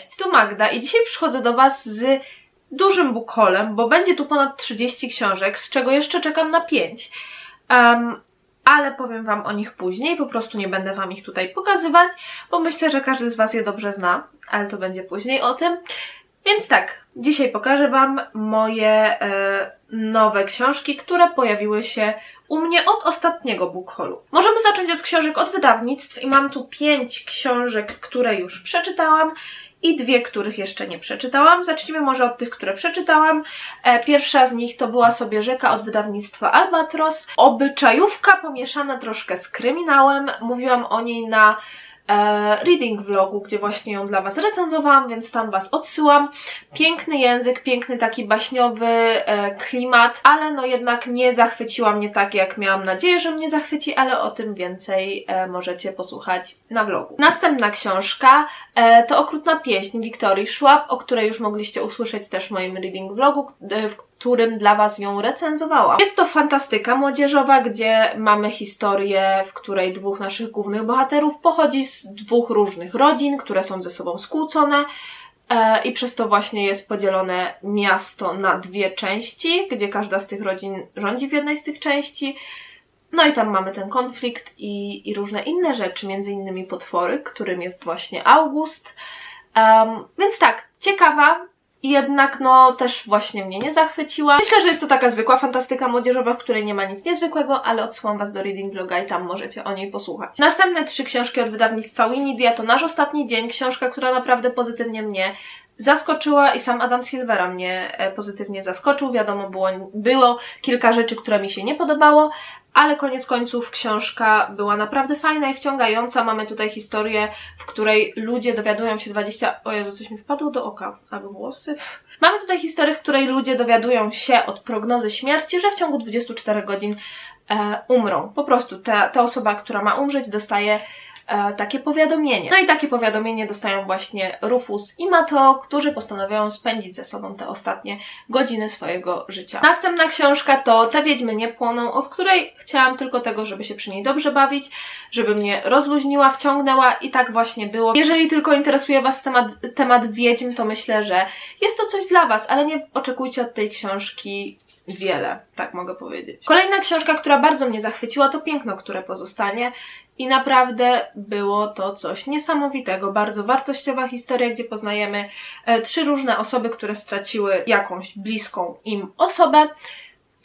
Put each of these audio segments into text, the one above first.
Cześć, tu Magda i dzisiaj przychodzę do Was z dużym bukholem, bo będzie tu ponad 30 książek, z czego jeszcze czekam na 5. Um, ale powiem Wam o nich później, po prostu nie będę Wam ich tutaj pokazywać, bo myślę, że każdy z Was je dobrze zna, ale to będzie później o tym. Więc tak, dzisiaj pokażę Wam moje e, nowe książki, które pojawiły się u mnie od ostatniego bookholu. Możemy zacząć od książek od wydawnictw i mam tu pięć książek, które już przeczytałam i dwie, których jeszcze nie przeczytałam. Zacznijmy może od tych, które przeczytałam. E, pierwsza z nich to była sobie rzeka od wydawnictwa Albatros. Obyczajówka pomieszana troszkę z kryminałem. Mówiłam o niej na reading vlogu, gdzie właśnie ją dla Was recenzowałam, więc tam Was odsyłam. Piękny język, piękny taki baśniowy e, klimat, ale no jednak nie zachwyciła mnie tak, jak miałam nadzieję, że mnie zachwyci, ale o tym więcej e, możecie posłuchać na vlogu. Następna książka e, to Okrutna pieśń Wiktorii Schwab, o której już mogliście usłyszeć też w moim reading vlogu, e, w którym dla Was ją recenzowałam. Jest to fantastyka młodzieżowa, gdzie mamy historię, w której dwóch naszych głównych bohaterów pochodzi z dwóch różnych rodzin, które są ze sobą skłócone. e, I przez to właśnie jest podzielone miasto na dwie części, gdzie każda z tych rodzin rządzi w jednej z tych części. No i tam mamy ten konflikt i, i różne inne rzeczy, między innymi potwory, którym jest właśnie August. Um, więc tak, ciekawa, jednak no też właśnie mnie nie zachwyciła. Myślę, że jest to taka zwykła fantastyka młodzieżowa, w której nie ma nic niezwykłego, ale odsyłam Was do reading vloga i tam możecie o niej posłuchać. Następne trzy książki od wydawnictwa Winidia to Nasz Ostatni Dzień, książka, która naprawdę pozytywnie mnie zaskoczyła i sam Adam Silvera mnie e, pozytywnie zaskoczył. Wiadomo, było, było kilka rzeczy, które mi się nie podobało, ale koniec końców książka była naprawdę fajna i wciągająca. Mamy tutaj historię, w której ludzie dowiadują się 20... O Jezu, coś mi wpadło do oka. Albo włosy. Mamy tutaj historię, w której ludzie dowiadują się od prognozy śmierci, że w ciągu 24 godzin e, umrą. Po prostu ta, ta osoba, która ma umrzeć, dostaje e, takie powiadomienie. No i takie powiadomienie dostają właśnie Rufus i Mato, którzy postanawiają spędzić ze sobą te ostatnie godziny swojego życia. Następna książka to Te Wiedźmy nie płoną, od której chciałam tylko tego, żeby się przy niej dobrze bawić, żeby mnie rozluźniła, wciągnęła i tak właśnie było. Jeżeli tylko interesuje Was temat, temat wiedźm, to myślę, że jest to coś dla Was, ale nie oczekujcie od tej książki wiele, tak mogę powiedzieć. Kolejna książka, która bardzo mnie zachwyciła, to Piękno, które pozostanie. I naprawdę było to coś niesamowitego, bardzo wartościowa historia, gdzie poznajemy e, trzy różne osoby, które straciły jakąś bliską im osobę.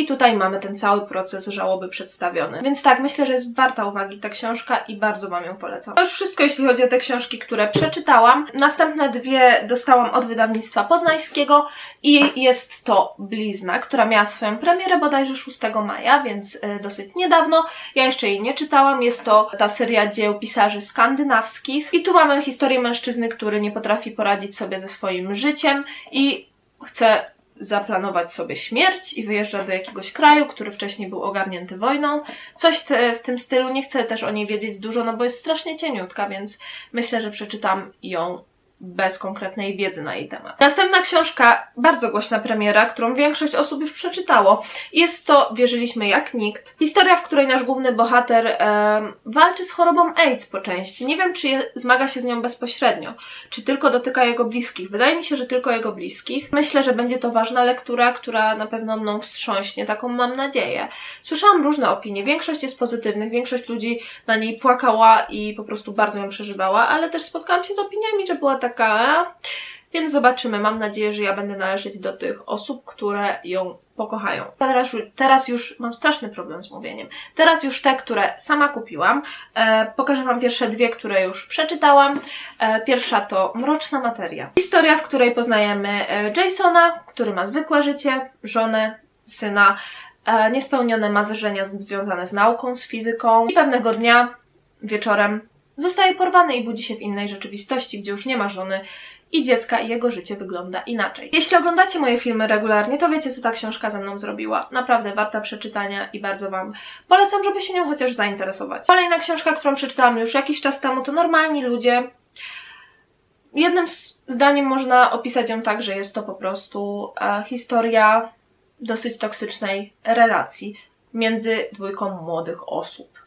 I tutaj mamy ten cały proces żałoby przedstawiony. Więc tak, myślę, że jest warta uwagi ta książka i bardzo Wam ją polecam. To już wszystko, jeśli chodzi o te książki, które przeczytałam. Następne dwie dostałam od wydawnictwa poznańskiego i jest to Blizna, która miała swoją premierę bodajże 6 maja, więc y, dosyć niedawno. Ja jeszcze jej nie czytałam. Jest to ta seria dzieł pisarzy skandynawskich. I tu mamy historię mężczyzny, który nie potrafi poradzić sobie ze swoim życiem i chce zaplanować sobie śmierć i wyjeżdża do jakiegoś kraju, który wcześniej był ogarnięty wojną. Coś te, w tym stylu, nie chcę też o niej wiedzieć dużo, no bo jest strasznie cieniutka, więc myślę, że przeczytam ją bez konkretnej wiedzy na jej temat. Następna książka, bardzo głośna premiera, którą większość osób już przeczytało. Jest to Wierzyliśmy jak nikt. Historia, w której nasz główny bohater e, walczy z chorobą AIDS po części. Nie wiem, czy je, zmaga się z nią bezpośrednio, czy tylko dotyka jego bliskich. Wydaje mi się, że tylko jego bliskich. Myślę, że będzie to ważna lektura, która na pewno mną wstrząśnie, taką mam nadzieję. Słyszałam różne opinie, większość jest pozytywnych, większość ludzi na niej płakała i po prostu bardzo ją przeżywała, ale też spotkałam się z opiniami, że była taka taka, więc zobaczymy. Mam nadzieję, że ja będę należeć do tych osób, które ją pokochają. Teraz, teraz już mam straszny problem z mówieniem. Teraz już te, które sama kupiłam. E, pokażę Wam pierwsze dwie, które już przeczytałam. E, pierwsza to Mroczna Materia. Historia, w której poznajemy e, Jasona, który ma zwykłe życie, żonę, syna, e, niespełnione marzenia związane z nauką, z fizyką i pewnego dnia wieczorem Zostaje porwany i budzi się w innej rzeczywistości, gdzie już nie ma żony i dziecka i jego życie wygląda inaczej. Jeśli oglądacie moje filmy regularnie, to wiecie, co ta książka ze mną zrobiła. Naprawdę warta przeczytania i bardzo Wam polecam, żeby się nią chociaż zainteresować. Kolejna książka, którą przeczytałam już jakiś czas temu, to Normalni Ludzie. Jednym zdaniem można opisać ją tak, że jest to po prostu e, historia dosyć toksycznej relacji między dwójką młodych osób.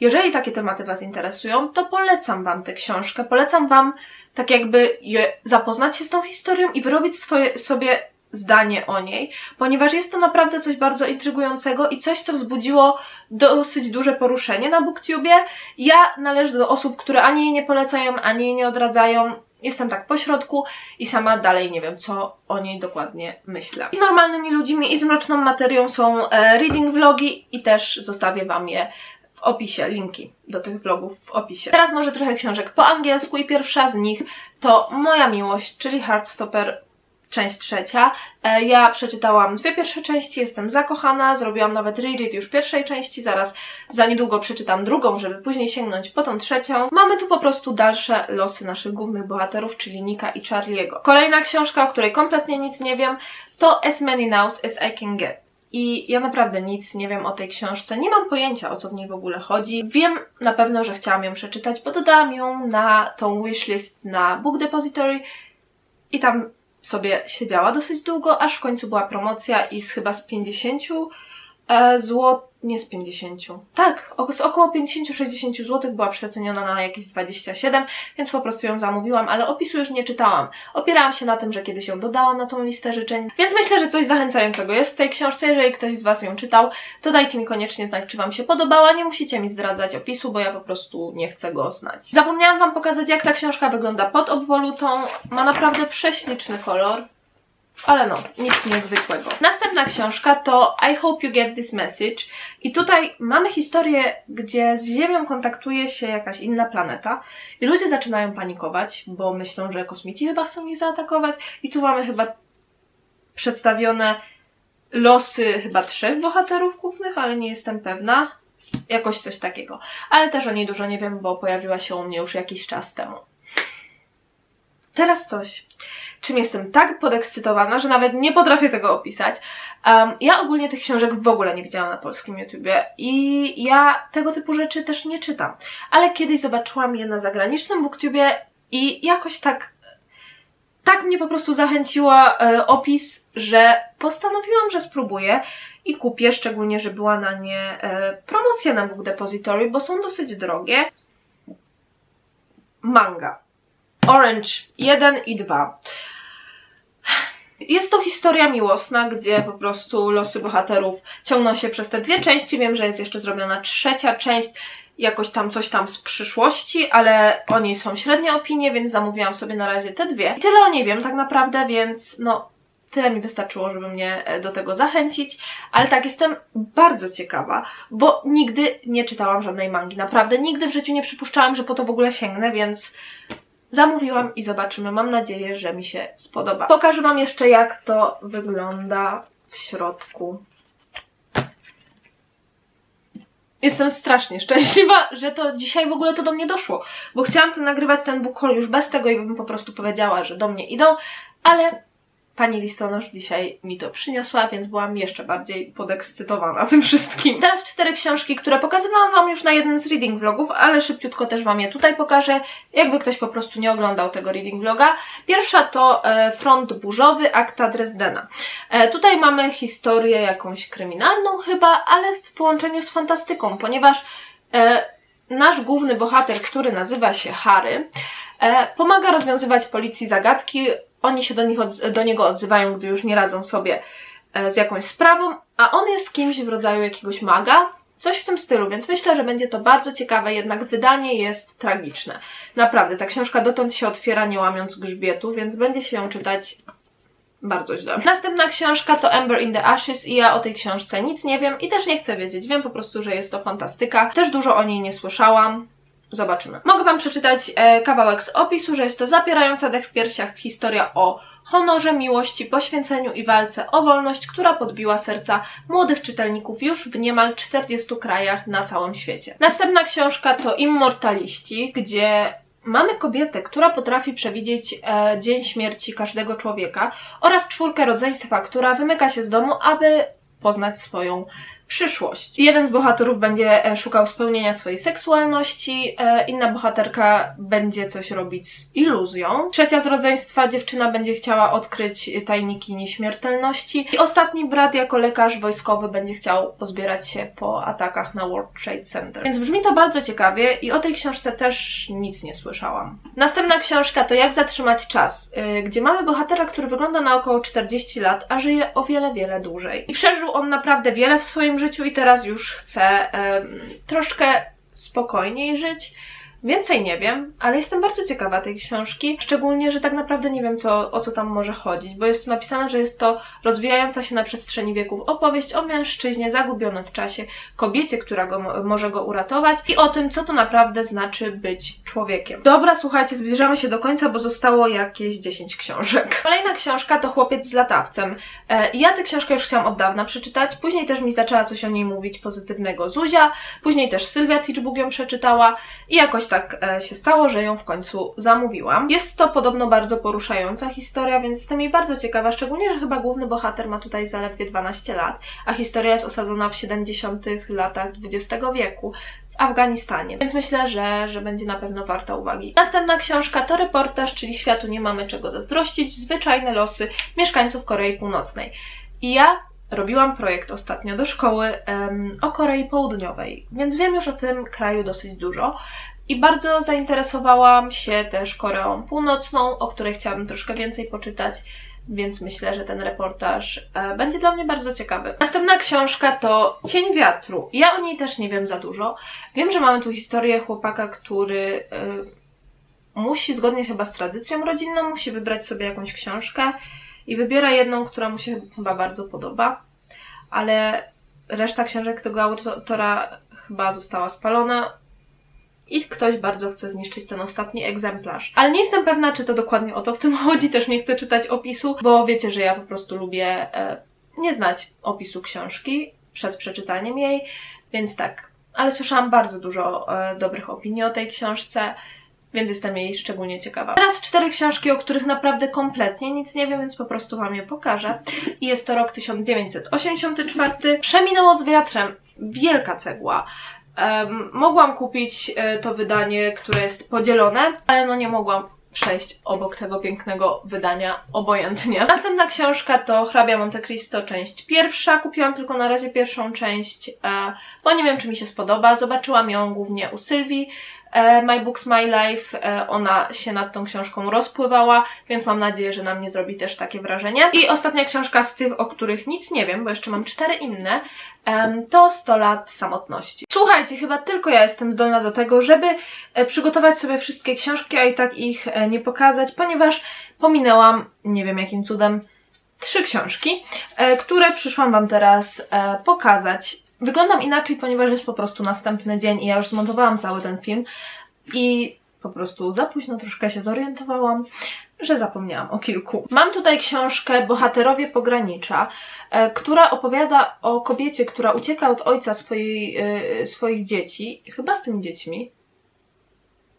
Jeżeli takie tematy Was interesują, to polecam Wam tę książkę, polecam Wam tak jakby zapoznać się z tą historią i wyrobić swoje, sobie zdanie o niej, ponieważ jest to naprawdę coś bardzo intrygującego i coś, co wzbudziło dosyć duże poruszenie na BookTubie. Ja należę do osób, które ani jej nie polecają, ani jej nie odradzają. Jestem tak pośrodku i sama dalej nie wiem, co o niej dokładnie myślę. Z normalnymi ludźmi i z mroczną materią są e, reading vlogi i też zostawię Wam je w opisie, linki do tych vlogów w opisie. Teraz może trochę książek po angielsku i pierwsza z nich to Moja Miłość, czyli Heartstopper część trzecia. E, Ja przeczytałam dwie pierwsze części, jestem zakochana, zrobiłam nawet reread już pierwszej części, zaraz za niedługo przeczytam drugą, żeby później sięgnąć po tą trzecią. Mamy tu po prostu dalsze losy naszych głównych bohaterów, czyli Nika i Charlie'ego. Kolejna książka, o której kompletnie nic nie wiem, to As Many Nows As I Can Get. I ja naprawdę nic nie wiem o tej książce, nie mam pojęcia o co w niej w ogóle chodzi. Wiem na pewno, że chciałam ją przeczytać, bo dodałam ją na tą wishlist na Book Depository i tam sobie siedziała dosyć długo, aż w końcu była promocja i z chyba z 50 e, zł, nie z 50, tak, z około 50-60 zł była przeceniona na jakieś 27, więc po prostu ją zamówiłam, ale opisu już nie czytałam. Opierałam się na tym, że kiedyś ją dodałam na tą listę życzeń, więc myślę, że coś zachęcającego jest w tej książce. Jeżeli ktoś z Was ją czytał, to dajcie mi koniecznie znać, czy Wam się podobała. Nie musicie mi zdradzać opisu, bo ja po prostu nie chcę go znać. Zapomniałam Wam pokazać, jak ta książka wygląda pod obwolutą. Ma naprawdę prześliczny kolor. Ale no, nic niezwykłego. Następna książka to I Hope You Get This Message. I tutaj mamy historię, gdzie z Ziemią kontaktuje się jakaś inna planeta i ludzie zaczynają panikować, bo myślą, że kosmici chyba chcą ich zaatakować. I tu mamy chyba przedstawione losy chyba trzech bohaterów głównych, ale nie jestem pewna. Jakoś coś takiego. Ale też o niej dużo nie wiem, bo pojawiła się u mnie już jakiś czas temu. Teraz coś, czym jestem tak podekscytowana, że nawet nie potrafię tego opisać. Um, ja ogólnie tych książek w ogóle nie widziałam na polskim YouTubie i ja tego typu rzeczy też nie czytam. Ale kiedyś zobaczyłam je na zagranicznym booktubie i jakoś tak tak mnie po prostu zachęciła e, opis, że postanowiłam, że spróbuję i kupię, szczególnie, że była na nie e, promocja na Book Depository, bo są dosyć drogie. Manga. Orange 1 i 2. Jest to historia miłosna, gdzie po prostu losy bohaterów ciągną się przez te dwie części. Wiem, że jest jeszcze zrobiona trzecia część, jakoś tam coś tam z przyszłości, ale o niej są średnie opinie, więc zamówiłam sobie na razie te dwie. I tyle o niej wiem tak naprawdę, więc no tyle mi wystarczyło, żeby mnie e, do tego zachęcić. Ale tak, jestem bardzo ciekawa, bo nigdy nie czytałam żadnej mangi. Naprawdę nigdy w życiu nie przypuszczałam, że po to w ogóle sięgnę, więc zamówiłam i zobaczymy. Mam nadzieję, że mi się spodoba. Pokażę Wam jeszcze, jak to wygląda w środku. Jestem strasznie szczęśliwa, że to dzisiaj w ogóle to do mnie doszło, bo chciałam to nagrywać ten book haul już bez tego i bym po prostu powiedziała, że do mnie idą, ale pani listonosz dzisiaj mi to przyniosła, więc byłam jeszcze bardziej podekscytowana tym wszystkim. Teraz cztery książki, które pokazywałam Wam już na jednym z reading vlogów, ale szybciutko też Wam je tutaj pokażę, jakby ktoś po prostu nie oglądał tego reading vloga. Pierwsza to e, Front Burzowy, akta Dresdena. E, tutaj mamy historię jakąś kryminalną chyba, ale w połączeniu z fantastyką, ponieważ e, nasz główny bohater, który nazywa się Harry, pomaga rozwiązywać policji zagadki. Oni się do, nich do niego odzywają, gdy już nie radzą sobie e, z jakąś sprawą, a on jest kimś w rodzaju jakiegoś maga, coś w tym stylu, więc myślę, że będzie to bardzo ciekawe, jednak wydanie jest tragiczne. Naprawdę, ta książka dotąd się otwiera nie łamiąc grzbietu, więc będzie się ją czytać bardzo źle. Następna książka to Amber in the Ashes i ja o tej książce nic nie wiem i też nie chcę wiedzieć. Wiem po prostu, że jest to fantastyka. Też dużo o niej nie słyszałam. Zobaczymy. Mogę Wam przeczytać e, kawałek z opisu, że jest to zapierająca dech w piersiach historia o honorze, miłości, poświęceniu i walce o wolność, która podbiła serca młodych czytelników już w niemal 40 krajach na całym świecie. Następna książka to Immortaliści, gdzie mamy kobietę, która potrafi przewidzieć e, dzień śmierci każdego człowieka oraz czwórkę rodzeństwa, która wymyka się z domu, aby poznać swoją przyszłość. Jeden z bohaterów będzie e, szukał spełnienia swojej seksualności, e, inna bohaterka będzie coś robić z iluzją, trzecia z rodzeństwa dziewczyna będzie chciała odkryć tajniki nieśmiertelności i ostatni brat jako lekarz wojskowy będzie chciał pozbierać się po atakach na World Trade Center. Więc brzmi to bardzo ciekawie i o tej książce też nic nie słyszałam. Następna książka to Jak zatrzymać czas, gdzie mamy bohatera, który wygląda na około 40 lat, a żyje o wiele, wiele dłużej. I przeżył on naprawdę wiele w swoim życiu i teraz już chce um, troszkę spokojniej żyć. Więcej nie wiem, ale jestem bardzo ciekawa tej książki, szczególnie, że tak naprawdę nie wiem, co, o co tam może chodzić, bo jest tu napisane, że jest to rozwijająca się na przestrzeni wieków opowieść o mężczyźnie zagubionym w czasie, kobiecie, która go, może go uratować i o tym, co to naprawdę znaczy być człowiekiem. Dobra, słuchajcie, zbliżamy się do końca, bo zostało jakieś 10 książek. Kolejna książka to Chłopiec z latawcem. E, ja tę książkę już chciałam od dawna przeczytać, później też mi zaczęła coś o niej mówić pozytywnego Zuzia, później też Sylwia Teachbook ją przeczytała i jakoś tak e, się stało, że ją w końcu zamówiłam. Jest to podobno bardzo poruszająca historia, więc jestem jej bardzo ciekawa, szczególnie, że chyba główny bohater ma tutaj zaledwie 12 lat, a historia jest osadzona w 70. latach XX wieku. Afganistanie, więc myślę, że, że będzie na pewno warta uwagi. Następna książka to reportaż, czyli Światu nie mamy czego zazdrościć, zwyczajne losy mieszkańców Korei Północnej. I ja robiłam projekt ostatnio do szkoły um, o Korei Południowej, więc wiem już o tym kraju dosyć dużo. I bardzo zainteresowałam się też Koreą Północną, o której chciałabym troszkę więcej poczytać, więc myślę, że ten reportaż e, będzie dla mnie bardzo ciekawy. Następna książka to Cień Wiatru. Ja o niej też nie wiem za dużo. Wiem, że mamy tu historię chłopaka, który e, musi, zgodnie chyba z tradycją rodzinną, musi wybrać sobie jakąś książkę i wybiera jedną, która mu się chyba bardzo podoba, ale reszta książek tego autora chyba została spalona i ktoś bardzo chce zniszczyć ten ostatni egzemplarz. Ale nie jestem pewna, czy to dokładnie o to w tym chodzi, też nie chcę czytać opisu, bo wiecie, że ja po prostu lubię e, nie znać opisu książki przed przeczytaniem jej, więc tak. Ale słyszałam bardzo dużo e, dobrych opinii o tej książce, więc jestem jej szczególnie ciekawa. Teraz cztery książki, o których naprawdę kompletnie nic nie wiem, więc po prostu Wam je pokażę. I jest to rok 1984. Przeminęło z wiatrem. Wielka cegła. Mogłam kupić e, to wydanie, które jest podzielone, ale no nie mogłam przejść obok tego pięknego wydania obojętnie. Następna książka to Hrabia Monte Cristo, część pierwsza. Kupiłam tylko na razie pierwszą część, e, bo nie wiem, czy mi się spodoba. Zobaczyłam ją głównie u Sylwii, My Books, My Life, e, ona się nad tą książką rozpływała, więc mam nadzieję, że na mnie zrobi też takie wrażenie. I ostatnia książka z tych, o których nic nie wiem, bo jeszcze mam cztery inne, to 100 lat samotności. Słuchajcie, chyba tylko ja jestem zdolna do tego, żeby e, przygotować sobie wszystkie książki, a i tak ich nie pokazać, ponieważ pominęłam, nie wiem jakim cudem, trzy książki, które przyszłam Wam teraz pokazać wyglądam inaczej, ponieważ jest po prostu następny dzień i ja już zmontowałam cały ten film i po prostu za późno troszkę się zorientowałam, że zapomniałam o kilku. Mam tutaj książkę Bohaterowie Pogranicza, e, która opowiada o kobiecie, która ucieka od ojca swojej, e, swoich dzieci, chyba z tymi dziećmi,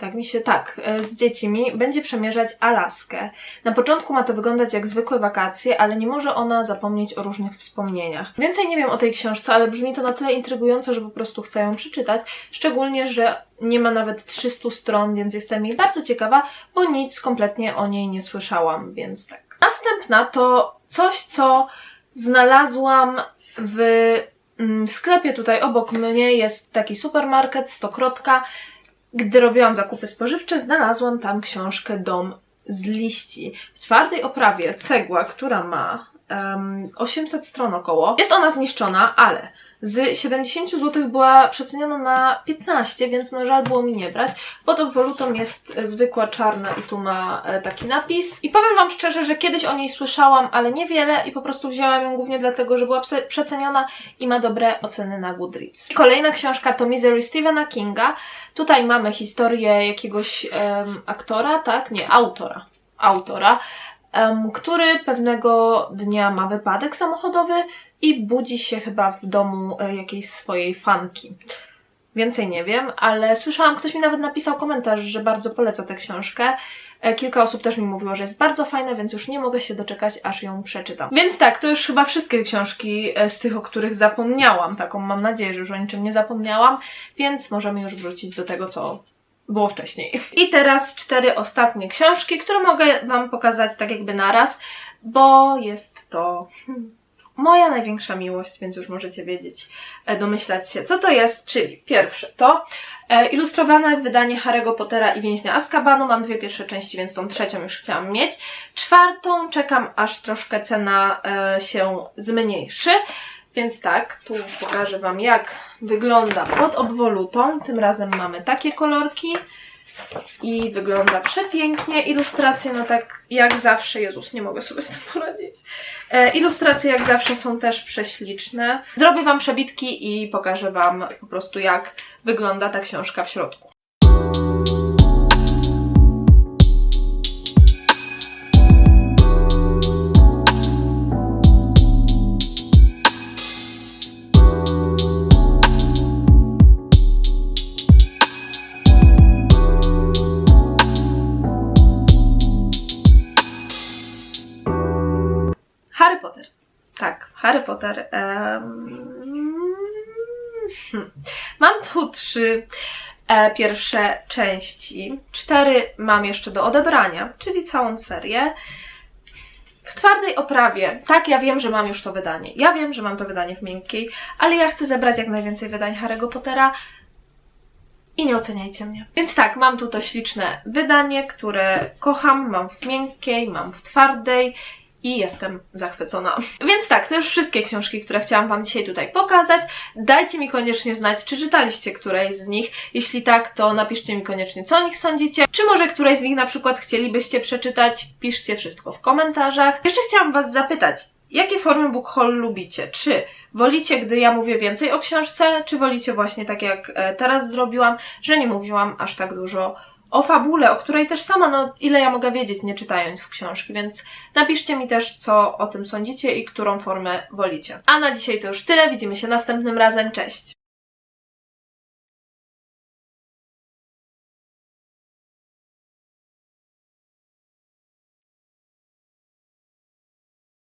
tak mi się tak, e, z dziećmi będzie przemierzać Alaskę. Na początku ma to wyglądać jak zwykłe wakacje, ale nie może ona zapomnieć o różnych wspomnieniach. Więcej nie wiem o tej książce, ale brzmi to na tyle intrygująco, że po prostu chcę ją przeczytać. Szczególnie, że nie ma nawet 300 stron, więc jestem jej bardzo ciekawa, bo nic kompletnie o niej nie słyszałam, więc tak. Następna to coś, co znalazłam w mm, sklepie tutaj obok mnie jest taki supermarket, stokrotka gdy robiłam zakupy spożywcze, znalazłam tam książkę Dom z liści. W twardej oprawie cegła, która ma um, 800 stron około. Jest ona zniszczona, ale z 70 zł była przeceniona na 15, więc no żal było mi nie brać. Pod obwolutą jest zwykła czarna i tu ma e, taki napis. I powiem Wam szczerze, że kiedyś o niej słyszałam, ale niewiele i po prostu wzięłam ją głównie dlatego, że była przeceniona i ma dobre oceny na Goodreads. I kolejna książka to Misery Stephena Kinga. Tutaj mamy historię jakiegoś um, aktora, tak? Nie, autora. Autora, który pewnego dnia ma wypadek samochodowy i budzi się chyba w domu e, jakiejś swojej fanki. Więcej nie wiem, ale słyszałam, ktoś mi nawet napisał komentarz, że bardzo poleca tę książkę. E, Kilka osób też mi mówiło, że jest bardzo fajna, więc już nie mogę się doczekać, aż ją przeczytam. Więc tak, to już chyba wszystkie książki e, z tych, o których zapomniałam. Taką mam nadzieję, że już o niczym nie zapomniałam, więc możemy już wrócić do tego, co było wcześniej. I teraz cztery ostatnie książki, które mogę Wam pokazać tak jakby naraz, bo jest to hmm, moja największa miłość, więc już możecie wiedzieć, e, domyślać się, co to jest. Czyli pierwsze to e, ilustrowane wydanie Harry'ego Pottera i Więźnia Azkabanu. Mam dwie pierwsze części, więc tą trzecią już chciałam mieć. Czwartą czekam, aż troszkę cena e, się zmniejszy. Więc tak, tu pokażę Wam, jak wygląda pod obwolutą. Tym razem mamy takie kolorki i wygląda przepięknie. Ilustracje, no tak jak zawsze, Jezus, nie mogę sobie z tym poradzić. E, ilustracje jak zawsze są też prześliczne. Zrobię Wam przebitki i pokażę Wam po prostu, jak wygląda ta książka w środku. Potter. hmm. Mam tu trzy e, pierwsze części. Cztery mam jeszcze do odebrania, czyli całą serię. W twardej oprawie. Tak, ja wiem, że mam już to wydanie. Ja wiem, że mam to wydanie w miękkiej, ale ja chcę zebrać jak najwięcej wydań Harry'ego Pottera i nie oceniajcie mnie. Więc tak, mam tu to śliczne wydanie, które kocham. Mam w miękkiej, mam w twardej i jestem zachwycona. Więc tak, to już wszystkie książki, które chciałam Wam dzisiaj tutaj pokazać. Dajcie mi koniecznie znać, czy czytaliście któreś z nich. Jeśli tak, to napiszcie mi koniecznie, co o nich sądzicie. Czy może któreś z nich na przykład chcielibyście przeczytać? Piszcie wszystko w komentarzach. Jeszcze chciałam Was zapytać, jakie formy book haul lubicie? Czy wolicie, gdy ja mówię więcej o książce, czy wolicie właśnie tak jak e, teraz zrobiłam, że nie mówiłam aż tak dużo o fabule, o której też sama, no ile ja mogę wiedzieć, nie czytając książki, więc napiszcie mi też, co o tym sądzicie i którą formę wolicie. A na dzisiaj to już tyle, widzimy się następnym razem, cześć!